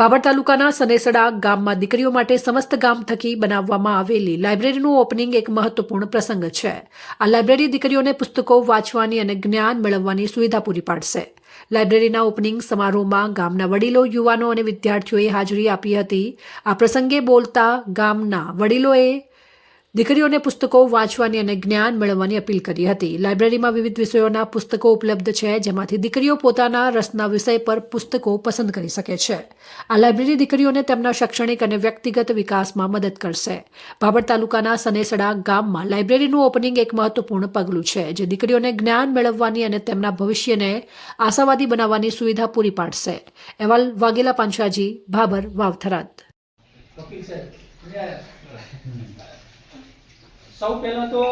Power તાલુકાના સનેસડા ગામમાં દીકરીઓ માટે સમસ્ત ગામ થકી બનાવવામાં આવેલી લાઇબ્રેરીનું ઓપનિંગ એક મહત્વપૂર્ણ પ્રસંગ છે. આ લાઇબ્રેરી દીકરીઓને પુસ્તકો વાંચવાની અને જ્ઞાન મેળવવાની સુવિધા પૂરી પાડશે. લાઇબ્રેરીના ઓપનિંગ સમારોહમાં ગામના વડીલો, યુવાનો અને વિદ્યાર્થીઓએ હાજરી આપી હતી. આ પ્રસંગે બોલતા ગામના વડીલોએ દીકરીઓને પુસ્તકો વાંચવાની અને જ્ઞાન મેળવવાની અપીલ કરી હતી. લાઇબ્રેરીમાં વિવિધ વિષયોના પુસ્તકો ઉપલબ્ધ છે, જેમાંથી દીકરીઓ પોતાના રસના વિષય પર પુસ્તકો પસંદ કરી શકે છે. આ લાઇબ્રેરી દીકરીઓને તેમના શૈક્ષણિક અને વ્યક્તિગત વિકાસમાં મદદ કરશે. બાબર તાલુકાના સનેસડા ગામમાં લાઇબ્રેરીનું ઓપનિંગ એક મહત્વપૂર્ણ પગલું છે, જે દીકરીઓને જ્ઞાન મેળવવાની અને તેમના ભવિષ્યને આશાવાદી બનાવવાની સુવિધા પૂરી પાડશે. અહેવાલ વાઘેલા પાંછાજી ભાબર વાવથરાદ. સૌ પહેલા તો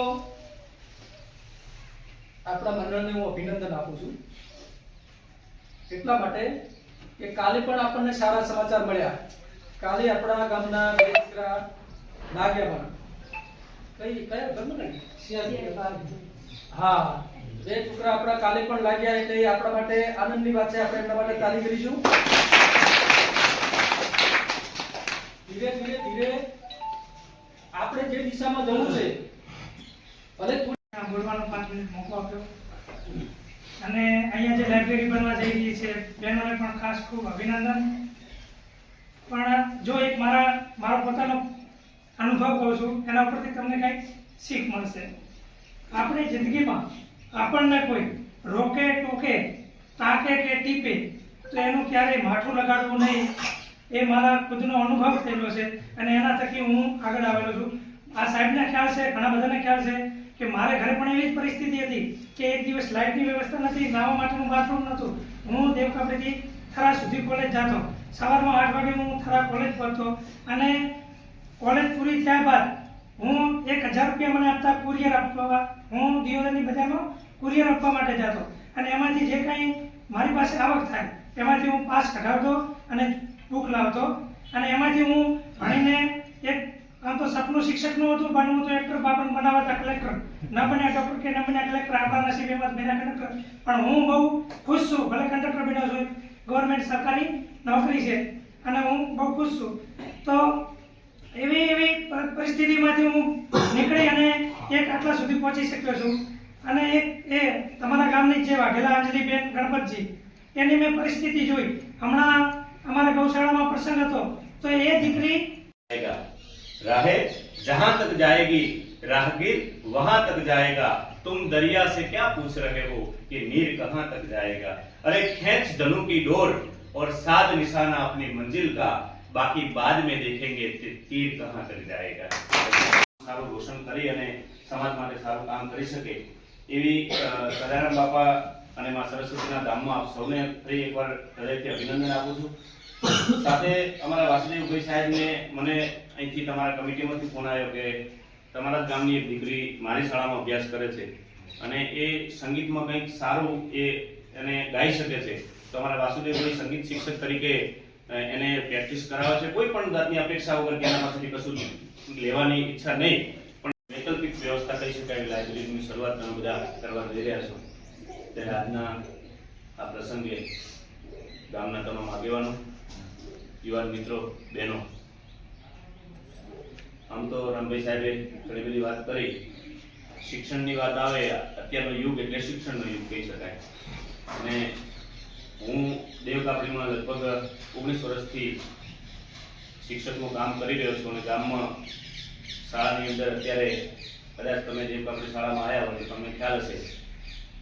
આપણા મંડળને હું અભિનંદન આપું છું. એટલા માટે કે કાલે પણ આપણને સારા સમાચાર મળ્યા. કાલે આપણા ગામના બે દીકરા નાગ્યામાં કઈ કયા ગમે? હા બે છોકરા આપણા કાલે પણ લાગ્યા એટલે આપણા માટે આનંદની વાત છે. આપણે એમના માટે તાલી કરીશું. ધીરે ધીરે ધીરે આપણે જે દિશામાં જવું છે, ભલે બોલવાનો પાંચ મિનિટ મોકો આપ્યો. અને અહીંયા જે લાઇબ્રેરી બનવા જઈ રહી છે બહેનોને પણ ખાસ ખૂબ અભિનંદન. પણ જો એક મારા, મારો પોતાનો અનુભવ કહું છું, એના ઉપરથી તમને કંઈક શીખ મળશે. આપણી જિંદગીમાં આપણને કોઈ રોકે ટોકે, તાકે કે ટીપે, તો એનું ક્યારેય માઠું લગાડવું નહીં. એ મારા ખુદનો અનુભવ થયેલો છે અને એના થકી હું આગળ આવેલો છું. આ સાહેબને ખ્યાલ છે, ઘણા બધાને ખ્યાલ છે કે મારે ઘરે પણ એવી જ પરિસ્થિતિ હતી કે એક દિવસ લાઇટની વ્યવસ્થા નથી નાવા માટેનું બાથરૂમ નહોતું. હું દેવકાપડીથી થરા સુધી કોલેજ જતો. સવારમાં આઠ વાગે હું થરા કોલેજ પહોંચતો અને કોલેજ પૂરી થયા બાદ હું એક હજાર રૂપિયા મને આપતા કુરિયર આપવા, હું દિયોદરની બજારમાં કુરિયર આપવા માટે જતો. અને એમાંથી જે કંઈ મારી પાસે આવક થાય, એમાંથી હું પાસ કઢાવતો અને બુક લાવતો. અને એમાંથી હું ભણીને એક આમ તો સપનું શિક્ષકનું હતું બનવું તો એક્ટર બાપણ બનાવવા હતા કલેક્ટર ન બન્યા ડોક્ટર કે ન બન્યા કલેક્ટર આપણા નસીબે મત બન્યા કલેક્ટર પણ હું બહુ ખુશ છું, ભલે કંડક્ટર બન્યો છું ગવર્મેન્ટ સરકારી નોકરી છે, અને હું બહુ ખુશ છું. તો એવી એવી પરિસ્થિતિમાંથી હું નીકળી અને એક આટલા સુધી પહોંચી શક્યો છું. અને એક એ તમારા ગામની જે વાઘેલા અંજલિબેન ગણપતજી, એની મેં પરિસ્થિતિ જોઈ. હમણાં અમારા ગૌશાળામાં પ્રસંગ હતો. તો એ દીકરી राहें जहां तक जाएगी राहगीर वहां तक जाएगा तुम दरिया से क्या पूछ रहे हो कि नीर कहां तक जाएगा अरे खींच धनु की डोर और साध निशाना अपनी मंजिल का बाकी बाद में देखेंगे कि तीर कहां तक जाएगा સારું રોશન કરી અને સમાજ માટે સારું કામ કરી શકે એવી અ, સદારામ બાપા અને માં સરસ્વતીના ધામમાં આપ સૌને ફરી એકવાર હૃદયથી અભિનંદન આપું છું સાથે અમારા વાસુદેવભાઈ સાહેબને મને અહીંથી તમારા કમિટીમાંથી ફોન આવ્યો કે તમારા ગામની એક દીકરી મારી શાળામાં અભ્યાસ કરે છે અને એ સંગીતમાં કંઈક સારું એ એને ગાઈ શકે છે. તો અમારા વાસુદેવભાઈ સંગીત શિક્ષક તરીકે એને પ્રેક્ટિસ કરાવે છે. કોઈ પણ જાતની અપેક્ષા વગર કે એના પાસેથી કશું લેવાની ઈચ્છા નહીં. પણ વૈકલ્પિક વ્યવસ્થા કરી શકાય, લાઇબ્રેરીની શરૂઆત તમે બધા કરવા જઈ રહ્યા છો. ત્યારે આજના આ પ્રસંગે ગામના તમામ આગેવાનો, યુવાન મિત્રો, બહેનો. આમ તો રામભાઈ સાહેબે ઘણી બધી વાત કરી. શિક્ષણની વાત આવે, અત્યારનો યુગ એટલે શિક્ષણનો યુગ કહી શકાય. અને હું દેવકાપડીમાં લગભગ ઓગણીસ વર્ષથી શિક્ષકનું કામ કરી રહ્યો છું અને ગામમાં શાળાની અંદર અત્યારે કદાચ તમે દેવકાપડી શાળામાં આવ્યા હોય તો તમને ખ્યાલ હશે.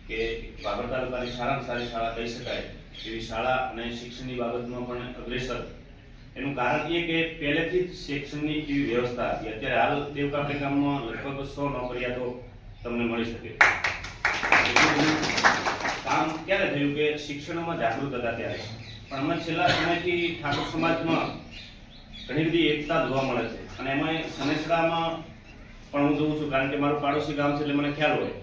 કે બાબર તાલુકાની સારામાં સારી શાળા કહી શકાય, એવી શાળા અને શિક્ષણની બાબતમાં પણ અગ્રેસર. એનું કારણ એ કે પહેલેથી જ શિક્ષણની એવી વ્યવસ્થા હતી. અત્યારે હાલ દેવકાપડી ગામમાં લગભગ સો નોકરિયાતો તમને મળી શકે. કામ ક્યારે થયું કે શિક્ષણમાં જાગૃત હતા ત્યારે? પણ અમે છેલ્લા સમયથી ઠાકોર સમાજમાં ઘણી બધી એકતા જોવા મળે છે. અને એમાં સનેસડામાં પણ હું જોઉં છું, કારણ કે મારું પાડોશી ગામ છે એટલે મને ખ્યાલ હોય.